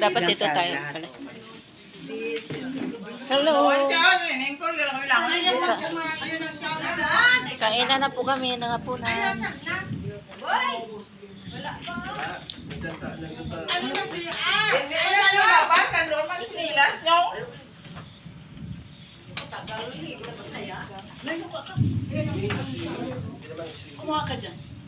Dapat dito tayo. pala. Hello! Kainan na po kami ng hapunan.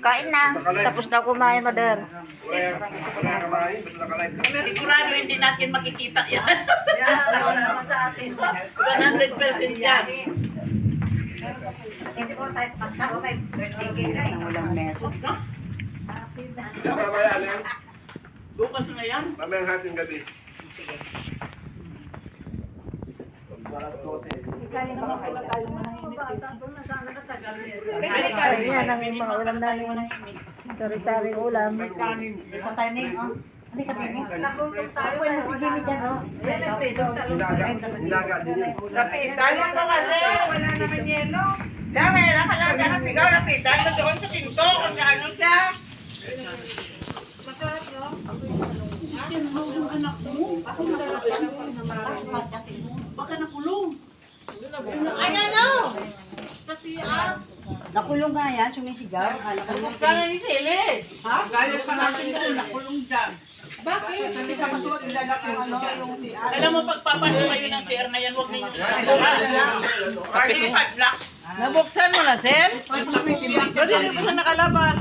Kain na. Tapos na kumain, ka. Sigurado hindi natin makikita yan. Yan, wala naman sa atin. 100% yan. Hindi ko tayo pagkaw kay birthday cake na walang mamaya ano yan? Bukas na yan. Mamayang hating gabi. Alas 12. Ayan ang mga ulam namin. Sari-sari ulam. Tayo yun, oh. Hindi ka din, eh. Ako na si Jimmy dyan, oh. Lapitan lang ka kasi. Wala naman yelo. Dami, nakalala ka ng pigaw. Lapitan ka doon sa pinto kung gaano siya. Ayan na. Nakulong nga yan, sumisigaw. Akala ko naman ni Sili. Ha? Gaya pa natin doon. Nakulong dyan. Bakit? Kasi kapag tuwag ilalak yung ano, yung si Alam mo, pagpapasok kayo ng CR na yan, huwag ninyo isasara. Pwede ipadlock. Nabuksan mo na, Sel? Pwede na pa sa nakalabas.